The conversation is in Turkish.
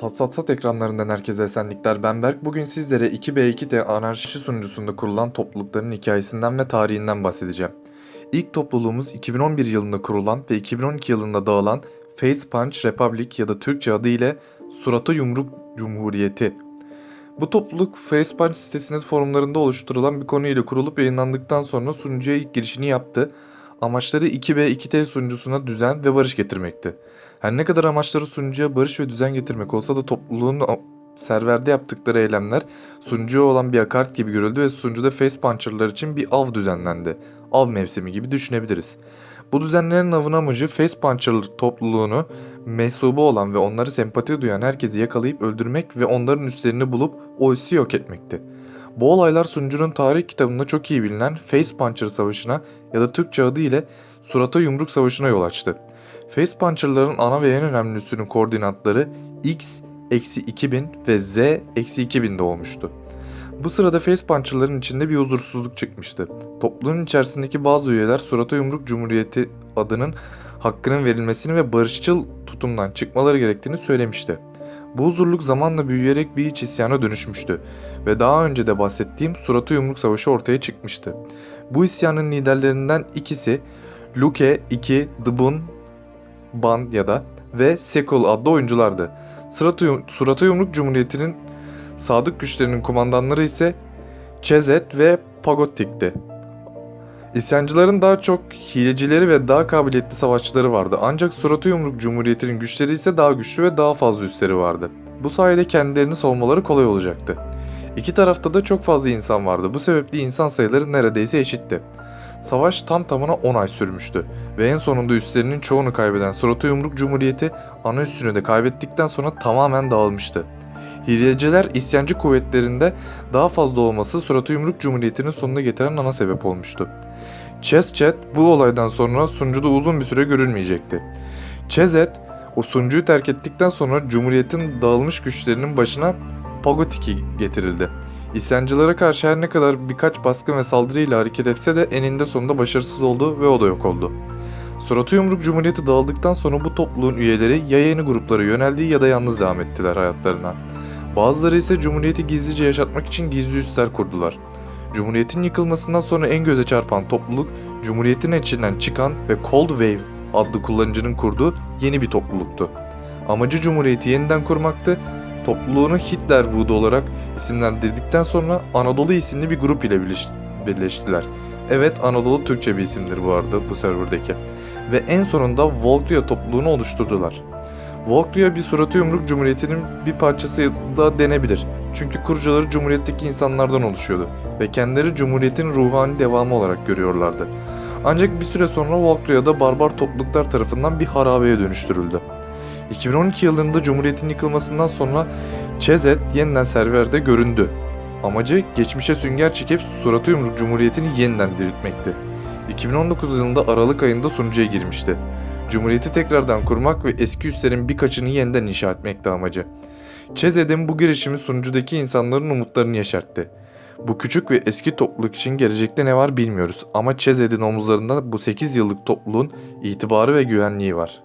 Hassasat ekranlarından herkese esenlikler. Ben Berk. Bugün sizlere 2B2T anarşi sunucusunda kurulan toplulukların hikayesinden ve tarihinden bahsedeceğim. İlk topluluğumuz 2011 yılında kurulan ve 2012 yılında dağılan Face Punch Republic ya da Türkçe adı ile Surata Yumruk Cumhuriyeti. Bu topluluk Face Punch sitesinin forumlarında oluşturulan bir konuyla kurulup yayınlandıktan sonra sunucuya ilk girişini yaptı. Amaçları 2B2T sunucusuna düzen ve barış getirmekti. Her ne kadar amaçları sunucuya barış ve düzen getirmek olsa da topluluğun serverde yaptıkları eylemler sunucuya olan bir hakaret gibi görüldü ve sunucuda face puncher'lar için bir av düzenlendi. Av mevsimi gibi düşünebiliriz. Bu düzenlerin avın amacı face puncher topluluğunu mensubu olan ve onları sempati duyan herkesi yakalayıp öldürmek ve onların üstlerini bulup o üssü yok etmekti. Bu olaylar sunucunun tarih kitabında çok iyi bilinen Face Puncher Savaşı'na ya da Türkçe adı ile Surata Yumruk Savaşı'na yol açtı. Face Puncher'ların ana ve en önemli üssünün koordinatları X eksi 2000 ve Z eksi 2000'de olmuştu. Bu sırada Face Puncher'ların içinde bir huzursuzluk çıkmıştı. Topluluğun içerisindeki bazı üyeler Surata Yumruk Cumhuriyeti adının hakkının verilmesini ve barışçıl tutumdan çıkmaları gerektiğini söylemişti. Bu huzurluk zamanla büyüyerek bir iç isyana dönüşmüştü ve daha önce de bahsettiğim Surata Yumruk Savaşı ortaya çıkmıştı. Bu isyanın liderlerinden ikisi Luke 2, Dıbun, Ban ya da ve Sekul adlı oyunculardı. Surata, Yum- Surata Yumruk Cumhuriyeti'nin sadık güçlerinin kumandanları ise Çezet ve Pagotik'ti. İsyancıların daha çok hilecileri ve daha kabiliyetli savaşçıları vardı. Ancak Surata Yumruk Cumhuriyeti'nin güçleri ise daha güçlü ve daha fazla üsleri vardı. Bu sayede kendilerini savunmaları kolay olacaktı. İki tarafta da çok fazla insan vardı. Bu sebeple insan sayıları neredeyse eşitti. Savaş tam tamına 10 ay sürmüştü ve en sonunda üslerinin çoğunu kaybeden Surata Yumruk Cumhuriyeti ana üssünü de kaybettikten sonra tamamen dağılmıştı. Hileciler isyancı kuvvetlerinde daha fazla olması Surata Yumruk Cumhuriyeti'nin sonuna getiren ana sebep olmuştu. Chess bu olaydan sonra sunucuda uzun bir süre görülmeyecekti. Chezet o sunucuyu terk ettikten sonra Cumhuriyet'in dağılmış güçlerinin başına Pagotiki getirildi. İsyancılara karşı her ne kadar birkaç baskın ve saldırıyla hareket etse de eninde sonunda başarısız oldu ve o da yok oldu. Suratı Yumruk Cumhuriyeti dağıldıktan sonra bu topluluğun üyeleri ya yeni gruplara yöneldi ya da yalnız devam ettiler hayatlarına. Bazıları ise Cumhuriyeti gizlice yaşatmak için gizli üsler kurdular. Cumhuriyetin yıkılmasından sonra en göze çarpan topluluk, Cumhuriyetin içinden çıkan ve Cold Wave adlı kullanıcının kurduğu yeni bir topluluktu. Amacı Cumhuriyeti yeniden kurmaktı. Topluluğunu Hitlerwood olarak isimlendirdikten sonra Anadolu isimli bir grup ile birleş- birleştiler. Evet Anadolu Türkçe bir isimdir bu arada bu serverdeki. Ve en sonunda Volkria topluluğunu oluşturdular. Volkria bir suratı yumruk cumhuriyetinin bir parçası da denebilir. Çünkü kurucuları cumhuriyetteki insanlardan oluşuyordu ve kendileri cumhuriyetin ruhani devamı olarak görüyorlardı. Ancak bir süre sonra Volkria'da barbar topluluklar tarafından bir harabeye dönüştürüldü. 2012 yılında Cumhuriyet'in yıkılmasından sonra Çezet yeniden serverde göründü. Amacı geçmişe sünger çekip suratı yumruk Cumhuriyeti'ni yeniden diriltmekti. 2019 yılında Aralık ayında sunucuya girmişti. Cumhuriyeti tekrardan kurmak ve eski üslerin birkaçını yeniden inşa etmekti amacı. Çezed'in bu girişimi sunucudaki insanların umutlarını yeşertti. Bu küçük ve eski topluluk için gelecekte ne var bilmiyoruz ama Çezed'in omuzlarında bu 8 yıllık topluluğun itibarı ve güvenliği var.